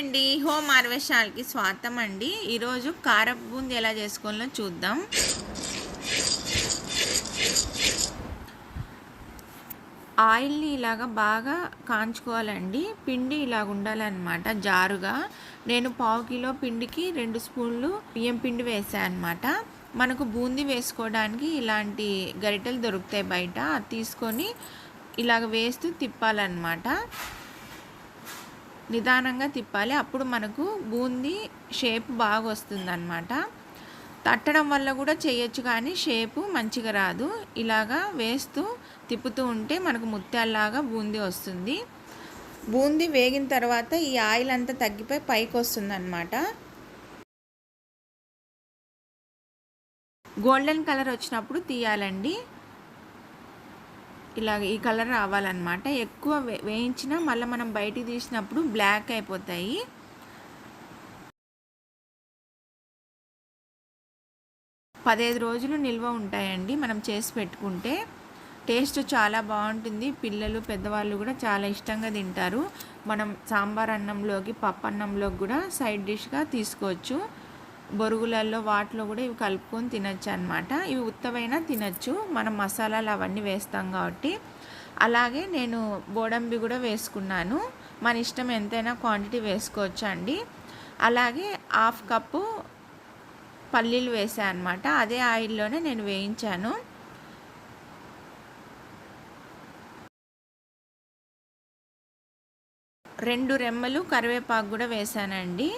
అండి. హోమ్ హార్వెస్టాల్కి స్వాగతం అండి. ఈరోజు కారపు బూంది ఎలా చేసుకోవాలో చూద్దాం. ఆయిల్ని ఇలాగ బాగా కాంచుకోవాలండి. పిండి ఇలాగ ఉండాలన్నమాట జారుగా. నేను పావు కిలో పిండికి రెండు స్పూన్లు బియ్యం పిండి వేసాను అనమాట మనకు బూందీ వేసుకోవడానికి ఇలాంటి గరిటెలు దొరుకుతాయి బయట. అది తీసుకొని ఇలాగ వేస్తూ తిప్పాలన్నమాట. నిదానంగా తిప్పాలి. అప్పుడు మనకు బూందీ షేప్ బాగా వస్తుంది అనమాట తట్టడం వల్ల కూడా చేయొచ్చు కానీ షేపు మంచిగా రాదు. ఇలాగా వేస్తూ తిప్పుతూ ఉంటే మనకు ముత్యాల్లాగా బూందీ వస్తుంది. బూందీ వేగిన తర్వాత ఈ ఆయిల్ అంతా తగ్గిపోయి పైకి వస్తుంది అనమాట గోల్డెన్ కలర్ వచ్చినప్పుడు తీయాలండి. ఇలా ఈ కలర్ రావాలన్నమాట. ఎక్కువ వేయించినా మళ్ళీ మనం బయటికి తీసినప్పుడు బ్లాక్ అయిపోతాయి. పదహైదు రోజులు నిల్వ ఉంటాయండి మనం చేసి పెట్టుకుంటే. టేస్ట్ చాలా బాగుంటుంది. పిల్లలు పెద్దవాళ్ళు కూడా చాలా ఇష్టంగా తింటారు. మనం సాంబార్ అన్నంలోకి పప్పు అన్నంలోకి కూడా సైడ్ డిష్గా తీసుకోవచ్చు. బొరుగులలో వాటిలో కూడా ఇవి కలుపుకొని తినచ్చు అనమాట ఇవి ఉత్తవైనా తినచ్చు. మనం మసాలాలు అవన్నీ వేస్తాం కాబట్టి. అలాగే నేను బోడంబి కూడా వేసుకున్నాను. మన ఇష్టం ఎంతైనా క్వాంటిటీ వేసుకోవచ్చు అండి. అలాగే హాఫ్ కప్పు పల్లీలు వేసాను అనమాట అదే ఆయిల్లోనే నేను వేయించాను. రెండు రెమ్మలు కరివేపాకు కూడా వేసానండి.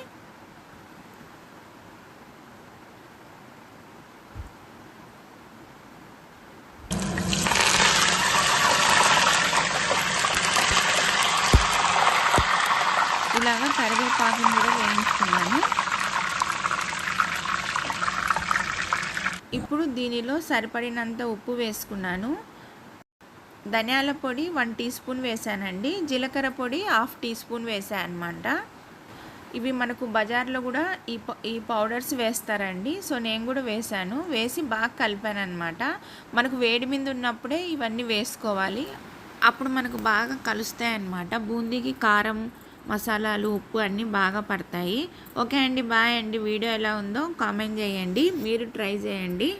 ఇలాగ కరివేపాకుని కూడా వేయించుకున్నాను. ఇప్పుడు దీనిలో సరిపడినంత ఉప్పు వేసుకున్నాను. ధనియాల పొడి వన్ టీ స్పూన్ వేసానండి. జీలకర్ర పొడి హాఫ్ టీ స్పూన్ వేసాను అనమాట ఇవి మనకు బజార్లో కూడా ఈ ఈ పౌడర్స్ వేస్తారండి. సో నేను కూడా వేసాను. వేసి బాగా కలిపాను అనమాట మనకు వేడి మీద ఉన్నప్పుడే ఇవన్నీ వేసుకోవాలి. అప్పుడు మనకు బాగా కలుస్తాయి అన్నమాట బూందీకి కారం మసాలాలు ఉప్పు అన్నీ బాగా పడతాయి. ఓకే అండి బాయ్ అండి. వీడియో ఎలా ఉందో కామెంట్ చేయండి. మీరు ట్రై చేయండి.